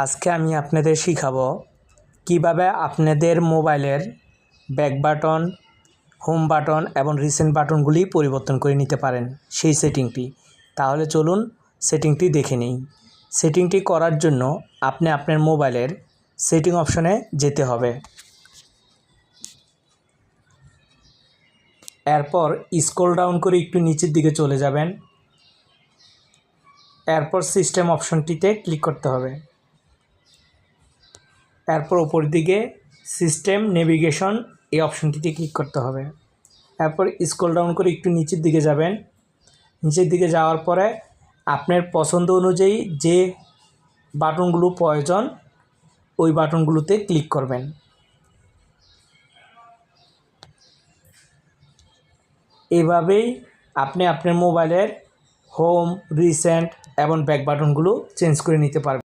আজকে আমি আপনাদের শিখাবো কীভাবে আপনাদের মোবাইলের ব্যাক বাটন হোম বাটন এবং রিসেন্ট বাটনগুলি পরিবর্তন করে নিতে পারেন সেই সেটিংটি। তাহলে চলুন সেটিংটি দেখে নিই। সেটিংটি করার জন্য আপনি আপনার মোবাইলের সেটিং অপশনে যেতে হবে। এরপর স্ক্রল ডাউন করে একটু নিচের দিকে চলে যাবেন। এরপর সিস্টেম অপশনটিতে ক্লিক করতে হবে। এরপর উপর দিকে সিস্টেম নেভিগেশন এই অপশনটিতে ক্লিক করতে হবে। এরপর স্ক্রল ডাউন করে একটু নিচের দিকে যাবেন। নিচের দিকে যাওয়ার পরে আপনার পছন্দ অনুযায়ী যে বাটনগুলো প্রয়োজন, ওই বাটনগুলোতে ক্লিক করবেন। এভাবেই আপনি আপনার মোবাইলের হোম রিসেন্ট এবং ব্যাক বাটনগুলো চেঞ্জ করে নিতে পারবেন।